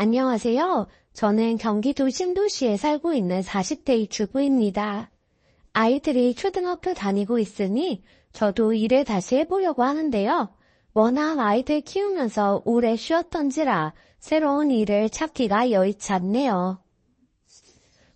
안녕하세요. 저는 경기도 신도시에 살고 있는 40대 주부입니다. 아이들이 초등학교 다니고 있으니 저도 일을 다시 해보려고 하는데요. 워낙 아이들 키우면서 오래 쉬었던지라 새로운 일을 찾기가 여의치 않네요.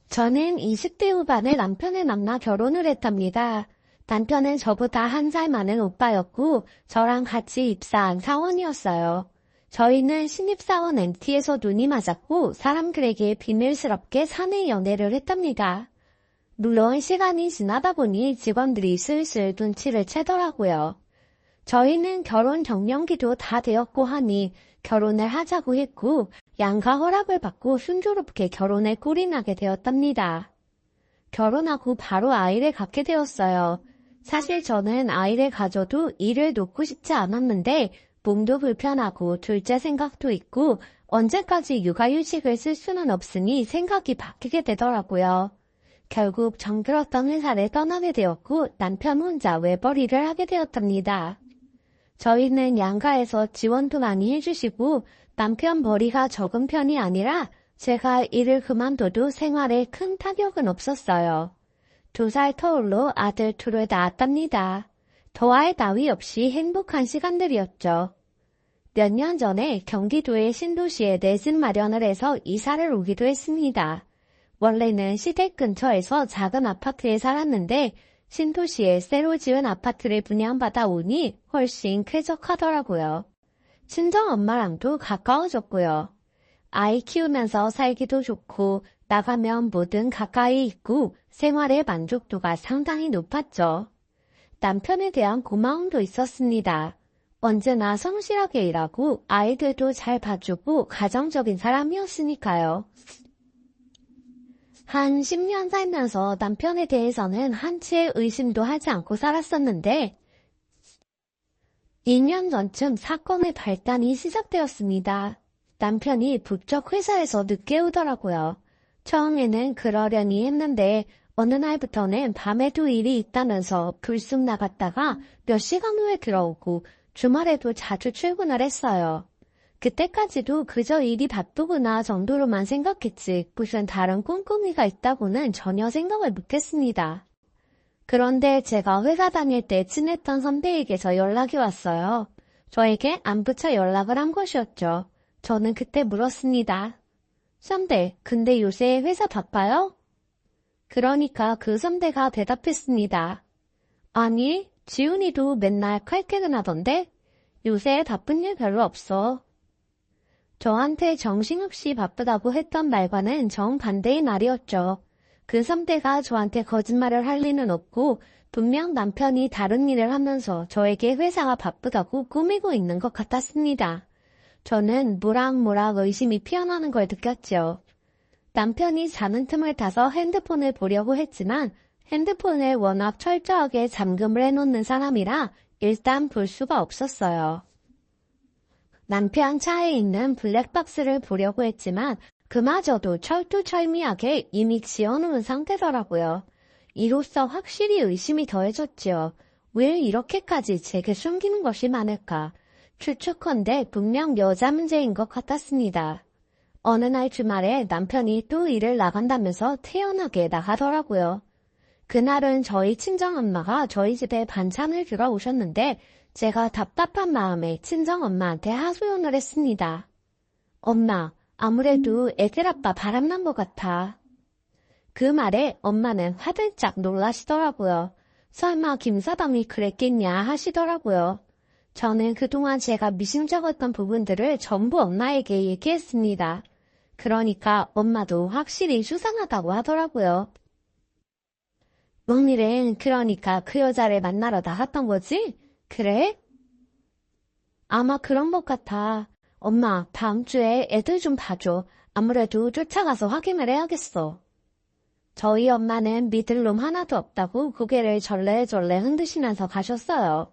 저는 20대 후반에 남편을 만나 결혼을 했답니다. 남편은 저보다 한 살 많은 오빠였고 저랑 같이 입사한 사원이었어요. 저희는 신입사원 MT에서 눈이 맞았고 사람들에게 비밀스럽게 사내 연애를 했답니다. 물론 시간이 지나다 보니 직원들이 슬슬 눈치를 채더라고요. 저희는 결혼 정년기도 다 되었고 하니 결혼을 하자고 했고 양가 허락을 받고 순조롭게 결혼에 나게 되었답니다. 결혼하고 바로 아이를 갖게 되었어요. 사실 저는 아이를 가져도 일을 놓고 싶지 않았는데 몸도 불편하고 둘째 생각도 있고 언제까지 육아휴직을 쓸 수는 없으니 생각이 바뀌게 되더라고요. 결국 정들었던 회사를 떠나게 되었고 남편 혼자 외벌이를 하게 되었답니다. 저희는 양가에서 지원도 많이 해주시고 남편 벌이가 적은 편이 아니라 제가 일을 그만둬도 생활에 큰 타격은 없었어요. 두 살 터울로 아들 둘을 낳았답니다. 더할 나위 없이 행복한 시간들이었죠. 몇 년 전에 경기도의 신도시에 내 집 마련을 해서 이사를 오기도 했습니다. 원래는 시댁 근처에서 작은 아파트에 살았는데 신도시에 새로 지은 아파트를 분양받아 오니 훨씬 쾌적하더라고요. 친정 엄마랑도 가까워졌고요. 아이 키우면서 살기도 좋고 나가면 뭐든 가까이 있고 생활의 만족도가 상당히 높았죠. 남편에 대한 고마움도 있었습니다. 언제나 성실하게 일하고 아이들도 잘 봐주고 가정적인 사람이었으니까요. 한 10년 살면서 남편에 대해서는 한치의 의심도 하지 않고 살았었는데 2년 전쯤 사건의 발단이 시작되었습니다. 남편이 북쪽 회사에서 늦게 오더라고요. 처음에는 그러려니 했는데 어느 날부터는 밤에도 일이 있다면서 불쑥 나갔다가 몇 시간 후에 들어오고 주말에도 자주 출근을 했어요. 그때까지도 그저 일이 바쁘구나 정도로만 생각했지 무슨 다른 꼼꼼이가 있다고는 전혀 생각을 못했습니다. 그런데 제가 회사 다닐 때 친했던 선배에게서 연락이 왔어요. 저에게 안부처 연락을 한 것이었죠. 저는 그때 물었습니다. 선배, 근데 요새 회사 바빠요? 그러니까 그 선배가 대답했습니다. 아니, 지훈이도 맨날 칼퇴근 하던데? 요새 바쁜 일 별로 없어. 저한테 정신없이 바쁘다고 했던 말과는 정반대의 말이었죠. 그 선배가 저한테 거짓말을 할 리는 없고 분명 남편이 다른 일을 하면서 저에게 회사가 바쁘다고 꾸미고 있는 것 같았습니다. 저는 모락모락 의심이 피어나는 걸 느꼈죠. 남편이 자는 틈을 타서 핸드폰을 보려고 했지만 핸드폰을 워낙 철저하게 잠금을 해놓는 사람이라 일단 볼 수가 없었어요. 남편 차에 있는 블랙박스를 보려고 했지만 그마저도 철두철미하게 이미 지어놓은 상태더라고요. 이로써 확실히 의심이 더해졌지요. 왜 이렇게까지 제게 숨기는 것이 많을까? 추측컨대 분명 여자 문제인 것 같았습니다. 어느 날 주말에 남편이 또 일을 나간다면서 태연하게 나가더라고요. 그날은 저희 친정엄마가 저희 집에 반찬을 들어 오셨는데 제가 답답한 마음에 친정엄마한테 하소연을 했습니다. 엄마, 아무래도 애들 아빠 바람난 것 같아. 그 말에 엄마는 화들짝 놀라시더라고요. 설마 김사담이 그랬겠냐 하시더라고요. 저는 그동안 제가 미심쩍었던 부분들을 전부 엄마에게 얘기했습니다. 그러니까 엄마도 확실히 수상하다고 하더라고요. 멍일은 그러니까 그 여자를 만나러 나갔던 거지? 그래? 아마 그런 것 같아. 엄마, 다음 주에 애들 좀 봐줘. 아무래도 쫓아가서 확인을 해야겠어. 저희 엄마는 믿을 놈 하나도 없다고 고개를 절레절레 흔드시면서 가셨어요.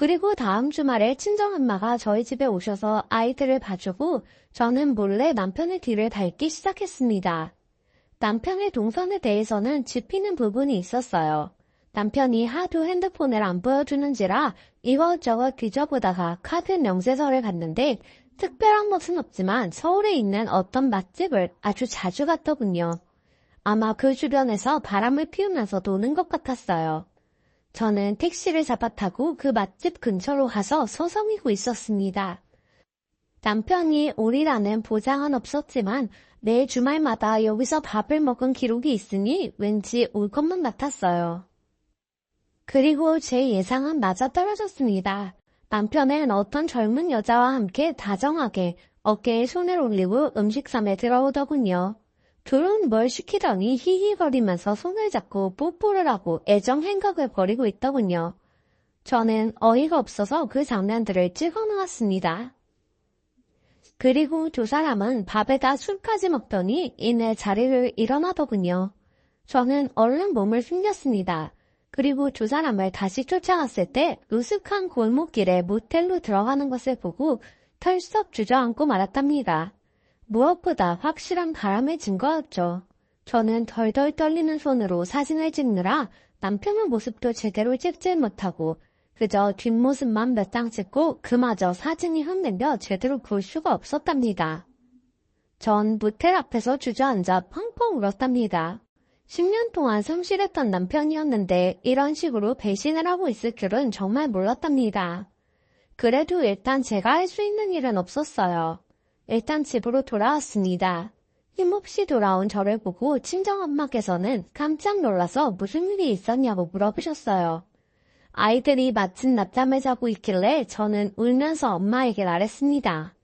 그리고 다음 주말에 친정엄마가 저희 집에 오셔서 아이들을 봐주고 저는 몰래 남편의 뒤를 밟기 시작했습니다. 남편의 동선에 대해서는 짚히는 부분이 있었어요. 남편이 하도 핸드폰을 안 보여주는지라 이것저것 뒤져보다가 카드 명세서를 봤는데 특별한 것은 없지만 서울에 있는 어떤 맛집을 아주 자주 갔더군요. 아마 그 주변에서 바람을 피우면서 노는 것 같았어요. 저는 택시를 잡아 타고 그 맛집 근처로 가서 서성이고 있었습니다. 남편이 오리라는 보장은 없었지만 매 주말마다 여기서 밥을 먹은 기록이 있으니 왠지 올 것만 같았어요. 그리고 제 예상은 맞아떨어졌습니다. 남편은 어떤 젊은 여자와 함께 다정하게 어깨에 손을 올리고 음식섬에 들어오더군요. 둘은 뭘 시키더니 히히거리면서 손을 잡고 뽀뽀를 하고 애정 행각을 벌이고 있더군요. 저는 어이가 없어서 그 장면들을 찍어 놓았습니다. 그리고 두 사람은 밥에다 술까지 먹더니 이내 자리를 일어나더군요. 저는 얼른 몸을 숨겼습니다. 그리고 두 사람을 다시 쫓아갔을 때 으슥한 골목길에 모텔로 들어가는 것을 보고 털썩 주저앉고 말았답니다. 무엇보다 확실한 바람의 증거였죠. 저는 덜덜 떨리는 손으로 사진을 찍느라 남편의 모습도 제대로 찍질 못하고 그저 뒷모습만 몇 장 찍고 그마저 사진이 흔들려 제대로 볼 수가 없었답니다. 전 모텔 앞에서 주저앉아 펑펑 울었답니다. 10년 동안 성실했던 남편이었는데 이런 식으로 배신을 하고 있을 줄은 정말 몰랐답니다. 그래도 일단 제가 할 수 있는 일은 없었어요. 일단 집으로 돌아왔습니다. 힘없이 돌아온 저를 보고 친정엄마께서는 깜짝 놀라서 무슨 일이 있었냐고 물어보셨어요. 아이들이 마침 낮잠을 자고 있길래 저는 울면서 엄마에게 말했습니다.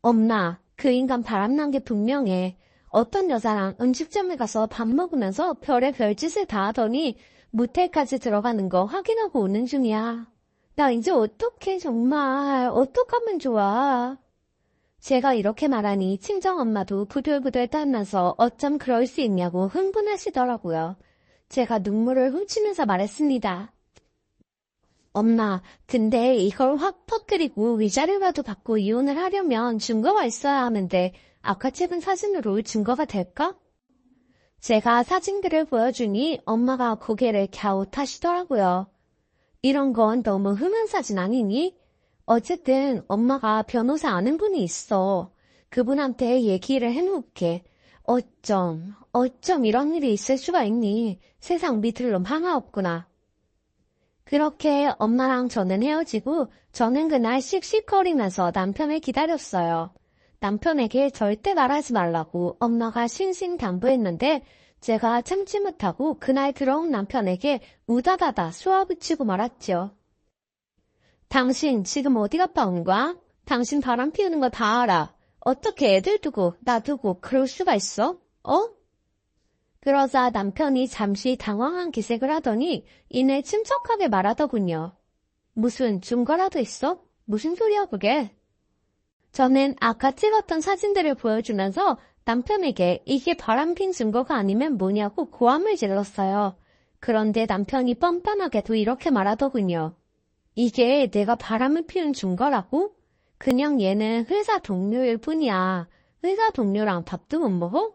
엄마, 그 인간 바람난 게 분명해. 어떤 여자랑 음식점에 가서 밥 먹으면서 별의 별짓을 다 하더니 모텔까지 들어가는 거 확인하고 오는 중이야. 나 이제 어떡해 정말 어떡하면 좋아. 제가 이렇게 말하니 친정엄마도 부들부들 떨면서 어쩜 그럴 수 있냐고 흥분하시더라고요. 제가 눈물을 훔치면서 말했습니다. 엄마, 근데 이걸 확 퍼뜨리고 위자료라도 받고 이혼을 하려면 증거가 있어야 하는데 아까 찍은 사진으로 증거가 될까? 제가 사진들을 보여주니 엄마가 고개를 갸웃하시더라고요. 이런 건 너무 흔한 사진 아니니? 어쨌든 엄마가 변호사 아는 분이 있어. 그분한테 얘기를 해놓을게. 어쩜, 어쩜 이런 일이 있을 수가 있니? 세상 밑을 놈 하나 없구나. 그렇게 엄마랑 저는 헤어지고 저는 그날 씩씩거리면서 남편을 기다렸어요. 남편에게 절대 말하지 말라고 엄마가 신신당부했는데 제가 참지 못하고 그날 들어온 남편에게 우다다다 쏘아붙이고 말았죠. 당신 지금 어디 갔다 온 거야? 당신 바람 피우는 거 다 알아. 어떻게 애들 두고 나 두고 그럴 수가 있어? 어? 그러자 남편이 잠시 당황한 기색을 하더니 이내 침착하게 말하더군요. 무슨 증거라도 있어? 무슨 소리야 그게? 저는 아까 찍었던 사진들을 보여주면서 남편에게 이게 바람핀 증거가 아니면 뭐냐고 고함을 질렀어요. 그런데 남편이 뻔뻔하게도 이렇게 말하더군요. 이게 내가 바람을 피운 증거라고? 그냥 얘는 회사 동료일 뿐이야. 회사 동료랑 밥도 못 먹어?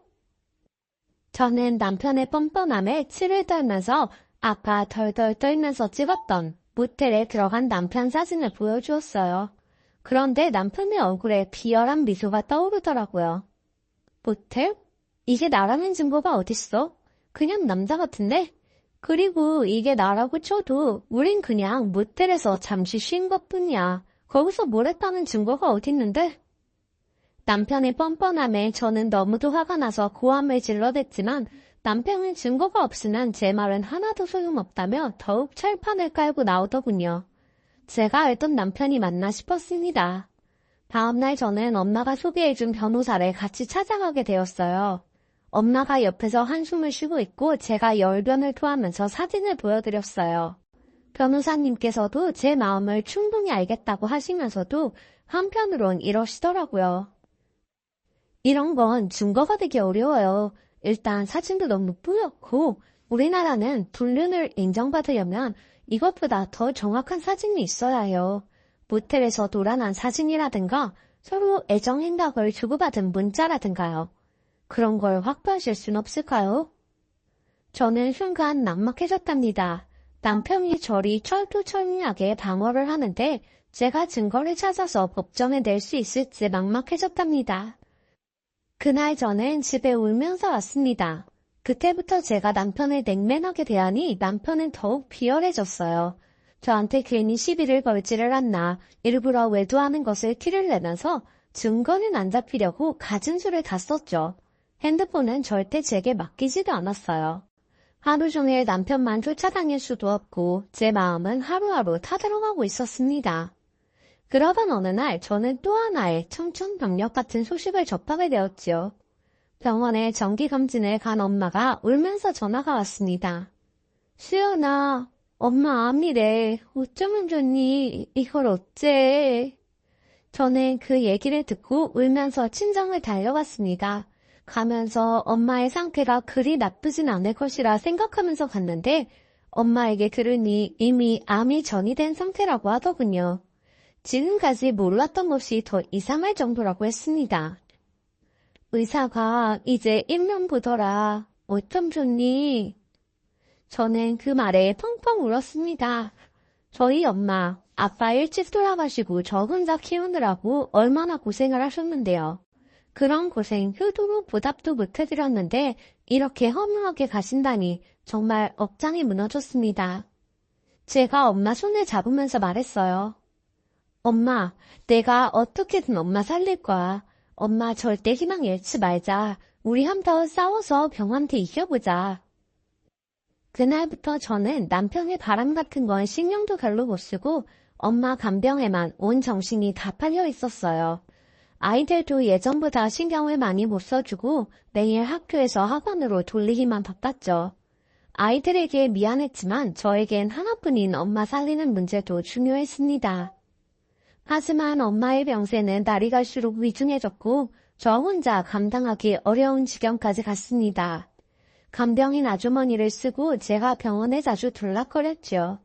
저는 남편의 뻔뻔함에 치를 떨면서 아까 덜덜 떨면서 찍었던 모텔에 들어간 남편 사진을 보여주었어요. 그런데 남편의 얼굴에 비열한 미소가 떠오르더라고요. 모텔? 이게 나라는 증거가 어딨어? 그냥 남자 같은데? 그리고 이게 나라고 쳐도 우린 그냥 모텔에서 잠시 쉰 것뿐이야. 거기서 뭘 했다는 증거가 어딨는데? 남편의 뻔뻔함에 저는 너무도 화가 나서 고함을 질러댔지만 남편은 증거가 없으면 제 말은 하나도 소용없다며 더욱 철판을 깔고 나오더군요. 제가 알던 남편이 맞나 싶었습니다. 다음날 저는 엄마가 소개해준 변호사를 같이 찾아가게 되었어요. 엄마가 옆에서 한숨을 쉬고 있고 제가 열변을 토하면서 사진을 보여드렸어요. 변호사님께서도 제 마음을 충분히 알겠다고 하시면서도 한편으론 이러시더라고요. 이런 건 증거가 되기 어려워요. 일단 사진도 너무 뿌옇고 우리나라는 불륜을 인정받으려면 이것보다 더 정확한 사진이 있어야 해요. 모텔에서 돌아난 사진이라든가 서로 애정 행각을 주고받은 문자라든가요. 그런 걸 확보하실 순 없을까요? 저는 순간 낙막해졌답니다. 남편이 저리 철두철미하게 방어를 하는데 제가 증거를 찾아서 법정에 낼 수 있을지 막막해졌답니다. 그날 저는 집에 울면서 왔습니다. 그때부터 제가 남편을 냉면하게 대하니 남편은 더욱 비열해졌어요. 저한테 괜히 시비를 걸지를 않나 일부러 외도하는 것을 티를 내면서 증거는 안 잡히려고 가진 수를 다 썼죠. 핸드폰은 절대 제게 맡기지도 않았어요. 하루 종일 남편만 쫓아다닐 수도 없고 제 마음은 하루하루 타들어가고 있었습니다. 그러던 어느 날 저는 또 하나의 청춘 병력 같은 소식을 접하게 되었지요. 병원에 정기검진을 간 엄마가 울면서 전화가 왔습니다. 수연아, 엄마 암이래. 어쩌면 좋니? 이걸 어째? 저는 그 얘기를 듣고 울면서 친정을 달려갔습니다. 가면서 엄마의 상태가 그리 나쁘진 않을 것이라 생각하면서 갔는데 엄마에게 들으니 이미 암이 전이된 상태라고 하더군요. 지금까지 몰랐던 것이 더 이상할 정도라고 했습니다. 의사가 이제 1년 보더라. 어쩜 좋니? 저는 그 말에 펑펑 울었습니다. 저희 엄마, 아빠 일찍 돌아가시고 저 혼자 키우느라고 얼마나 고생을 하셨는데요. 그런 고생 효도로 보답도 못해드렸는데 이렇게 허무하게 가신다니 정말 억장이 무너졌습니다. 제가 엄마 손을 잡으면서 말했어요. 엄마, 내가 어떻게든 엄마 살릴 거야. 엄마 절대 희망 잃지 말자. 우리 한번 싸워서 병한테 이겨보자. 그날부터 저는 남편의 바람 같은 건 신경도 별로 못 쓰고 엄마 간병에만 온 정신이 다 팔려 있었어요. 아이들도 예전보다 신경을 많이 못 써주고 매일 학교에서 학원으로 돌리기만 바빴죠. 아이들에게 미안했지만 저에겐 하나뿐인 엄마 살리는 문제도 중요했습니다. 하지만 엄마의 병세는 날이 갈수록 위중해졌고 저 혼자 감당하기 어려운 지경까지 갔습니다. 간병인 아주머니를 쓰고 제가 병원에 자주 둘락거렸죠.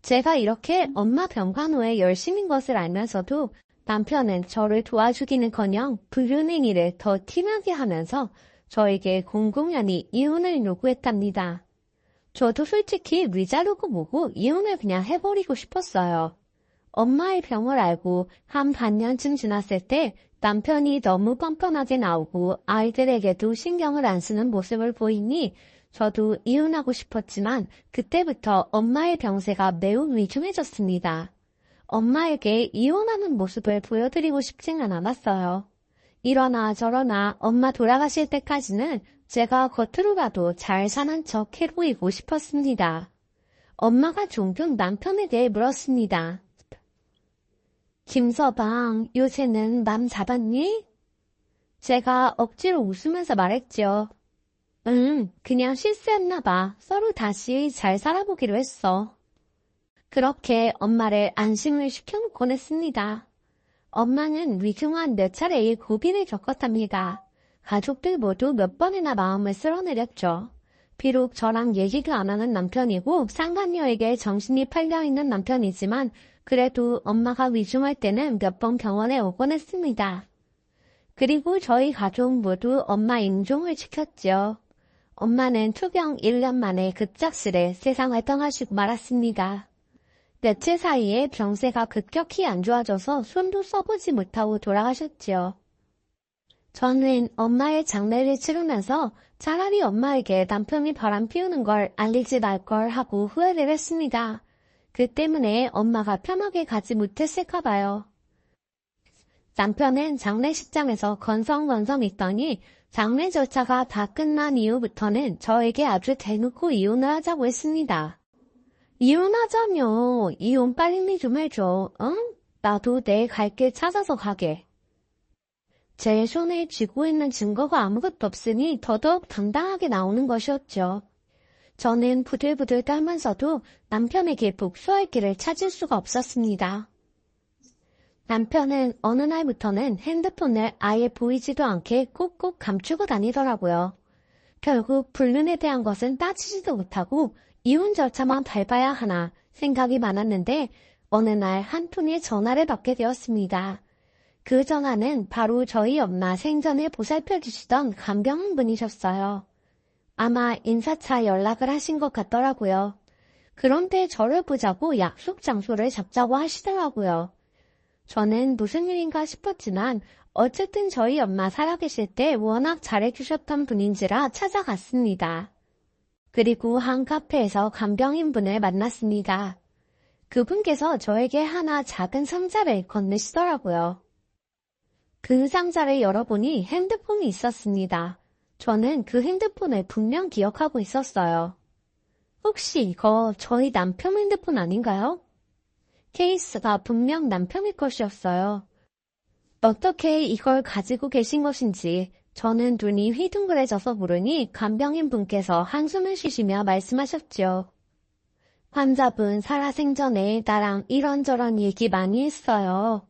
제가 이렇게 엄마 병간 후에 열심인 것을 알면서도 남편은 저를 도와주기는커녕 불륜행위를 더 티나게 하면서 저에게 공공연히 이혼을 요구했답니다. 저도 솔직히 위자르고 뭐고 이혼을 그냥 해버리고 싶었어요. 엄마의 병을 알고 한 반년쯤 지났을 때 남편이 너무 뻔뻔하게 나오고 아이들에게도 신경을 안 쓰는 모습을 보이니 저도 이혼하고 싶었지만 그때부터 엄마의 병세가 매우 위중해졌습니다. 엄마에게 이혼하는 모습을 보여드리고 싶지는 않았어요. 이러나 저러나 엄마 돌아가실 때까지는 제가 겉으로 봐도 잘 사는 척 해보이고 싶었습니다. 엄마가 종종 남편에 대해 물었습니다. 김서방, 요새는 맘 잡았니? 제가 억지로 웃으면서 말했죠. 응, 그냥 실수했나 봐. 서로 다시 잘 살아보기로 했어. 그렇게 엄마를 안심을 시켜놓곤 했습니다. 엄마는 위중한 몇 차례의 고비를 겪었답니다. 가족들 모두 몇 번이나 마음을 쓸어내렸죠. 비록 저랑 얘기도 안 하는 남편이고 상간녀에게 정신이 팔려있는 남편이지만 그래도 엄마가 위중할 때는 몇 번 병원에 오곤 했습니다. 그리고 저희 가족 모두 엄마 인종을 지켰죠. 엄마는 투병 1년 만에 급작스레 세상을 떠나시고 말았습니다. 며칠 사이에 병세가 급격히 안 좋아져서 손도 써보지 못하고 돌아가셨지요. 저는 엄마의 장례를 치르면서 차라리 엄마에게 남편이 바람 피우는 걸 알리지 말 걸 하고 후회를 했습니다. 그 때문에 엄마가 편하게 가지 못했을까 봐요. 남편은 장례식장에서 건성건성 있더니 장례 절차가 다 끝난 이후부터는 저에게 아주 대놓고 이혼을 하자고 했습니다. 이혼하자며 이혼 빨리 좀 해줘. 응? 나도 내일 갈길 찾아서 가게. 제 손에 쥐고 있는 증거가 아무것도 없으니 더더욱 당당하게 나오는 것이었죠. 저는 부들부들 떨면서도 남편에게 복수할 길을 찾을 수가 없었습니다. 남편은 어느 날부터는 핸드폰을 아예 보이지도 않게 꾹꾹 감추고 다니더라고요. 결국 불륜에 대한 것은 따지지도 못하고 이혼 절차만 밟아야 하나 생각이 많았는데 어느 날 한 통의 전화를 받게 되었습니다. 그 전화는 바로 저희 엄마 생전에 보살펴 주시던 간병한 분이셨어요. 아마 인사차 연락을 하신 것 같더라고요. 그런데 저를 보자고 약속 장소를 잡자고 하시더라고요. 저는 무슨 일인가 싶었지만 어쨌든 저희 엄마 살아계실 때 워낙 잘해주셨던 분인지라 찾아갔습니다. 그리고 한 카페에서 간병인 분을 만났습니다. 그분께서 저에게 하나 작은 상자를 건네시더라고요. 그 상자를 열어보니 핸드폰이 있었습니다. 저는 그 핸드폰을 분명 기억하고 있었어요. 혹시 이거 저희 남편 핸드폰 아닌가요? 케이스가 분명 남편의 것이었어요. 어떻게 이걸 가지고 계신 것인지 저는 눈이 휘둥그레져서 모르니 간병인 분께서 한숨을 쉬시며 말씀하셨죠. 환자분 살아생전에 나랑 이런저런 얘기 많이 했어요.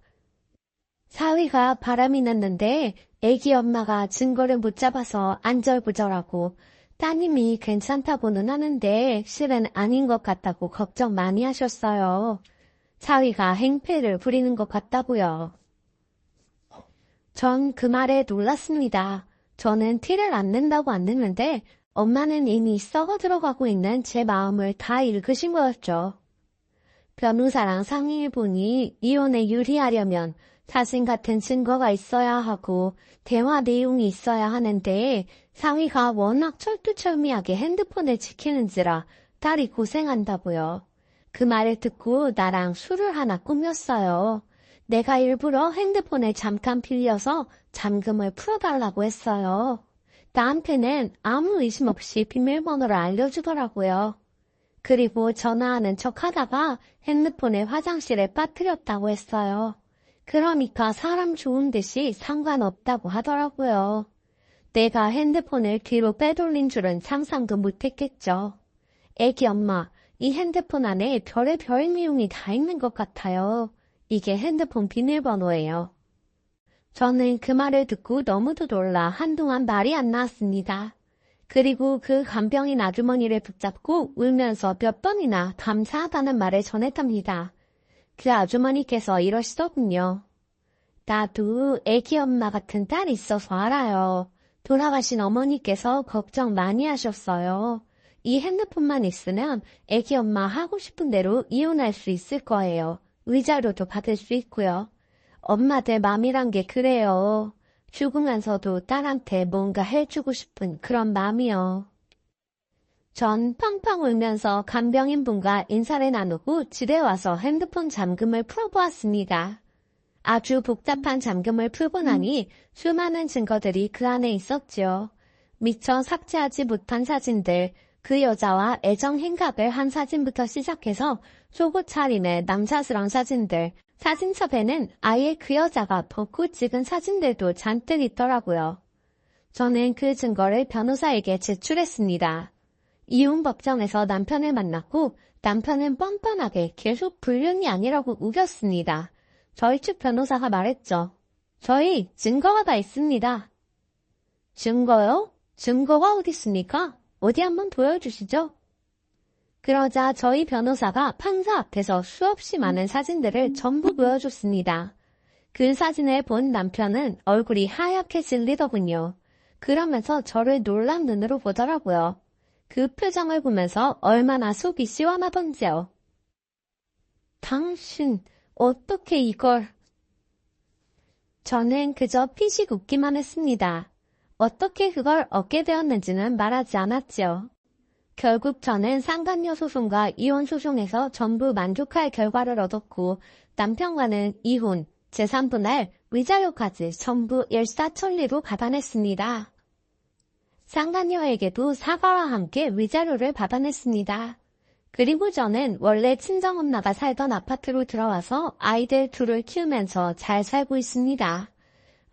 사위가 바람이 났는데 애기 엄마가 증거를 못 잡아서 안절부절하고 따님이 괜찮다고는 하는데 실은 아닌 것 같다고 걱정 많이 하셨어요. 사위가 행패를 부리는 것 같다고요. 전 그 말에 놀랐습니다. 저는 티를 안 낸다고 안 냈는데 엄마는 이미 썩어 들어가고 있는 제 마음을 다 읽으신 거였죠. 변호사랑 상의해 보니 이혼에 유리하려면 자신 같은 증거가 있어야 하고 대화 내용이 있어야 하는데 상의가 워낙 철두철미하게 핸드폰을 지키는지라 딸이 고생한다고요. 그 말을 듣고 나랑 술을 하나 꾸몄어요. 내가 일부러 핸드폰을 잠깐 빌려서 잠금을 풀어달라고 했어요. 나한테는 아무 의심 없이 비밀번호를 알려주더라고요. 그리고 전화하는 척 하다가 핸드폰을 화장실에 빠뜨렸다고 했어요. 그러니까 사람 좋은 듯이 상관없다고 하더라고요. 내가 핸드폰을 뒤로 빼돌린 줄은 상상도 못했겠죠. 애기 엄마, 이 핸드폰 안에 별의 별 내용이 다 있는 것 같아요. 이게 핸드폰 비밀번호예요. 저는 그 말을 듣고 너무도 놀라 한동안 말이 안 나왔습니다. 그리고 그 간병인 아주머니를 붙잡고 울면서 몇 번이나 감사하다는 말을 전했답니다. 그 아주머니께서 이러시더군요. 나도 애기 엄마 같은 딸이 있어서 알아요. 돌아가신 어머니께서 걱정 많이 하셨어요. 이 핸드폰만 있으면 애기 엄마 하고 싶은 대로 이혼할 수 있을 거예요. 위자료도 받을 수 있고요. 엄마들 맘이란 게 그래요. 죽으면서도 딸한테 뭔가 해주고 싶은 그런 마음이요. 전 팡팡 울면서 간병인분과 인사를 나누고 집에 와서 핸드폰 잠금을 풀어보았습니다. 아주 복잡한 잠금을 풀고 나니 수많은 증거들이 그 안에 있었죠. 미처 삭제하지 못한 사진들, 그 여자와 애정 행각을 한 사진부터 시작해서 속옷 차림의 남사스러운 사진들, 사진첩에는 아예 그 여자가 벗고 찍은 사진들도 잔뜩 있더라고요. 저는 그 증거를 변호사에게 제출했습니다. 이혼 법정에서 남편을 만났고 남편은 뻔뻔하게 계속 불륜이 아니라고 우겼습니다. 저희 측 변호사가 말했죠. 저희 증거가 다 있습니다. 증거요? 증거가 어디 있습니까? 어디 한번 보여주시죠. 그러자 저희 변호사가 판사 앞에서 수없이 많은 사진들을 전부 보여줬습니다. 그 사진을 본 남편은 얼굴이 하얗게 질리더군요. 그러면서 저를 놀란 눈으로 보더라고요. 그 표정을 보면서 얼마나 속이 시원하던지요. 당신, 어떻게 이걸... 저는 그저 피식 웃기만 했습니다. 어떻게 그걸 얻게 되었는지는 말하지 않았지요. 결국 저는 상간녀 소송과 이혼 소송에서 전부 만족할 결과를 얻었고 남편과는 이혼, 재산분할, 위자료까지 전부 일사천리로 받아냈습니다. 상간녀에게도 사과와 함께 위자료를 받아냈습니다. 그리고 저는 원래 친정엄마가 살던 아파트로 들어와서 아이들 둘을 키우면서 잘 살고 있습니다.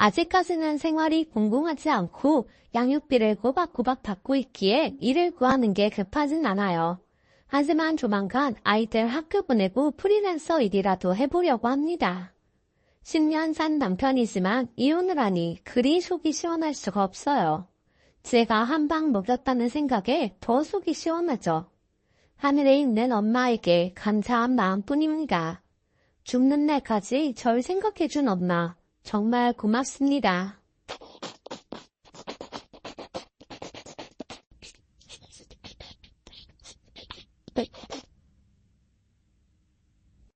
아직까지는 생활이 공공하지 않고 양육비를 꼬박꼬박 받고 있기에 일을 구하는 게 급하진 않아요. 하지만 조만간 아이들 학교 보내고 프리랜서 일이라도 해보려고 합니다. 10년 산 남편이지만 이혼을 하니 그리 속이 시원할 수가 없어요. 제가 한 방 먹였다는 생각에 더 속이 시원하죠. 하늘에 있는 엄마에게 감사한 마음뿐입니다. 죽는 날까지 절 생각해준 엄마 정말 고맙습니다.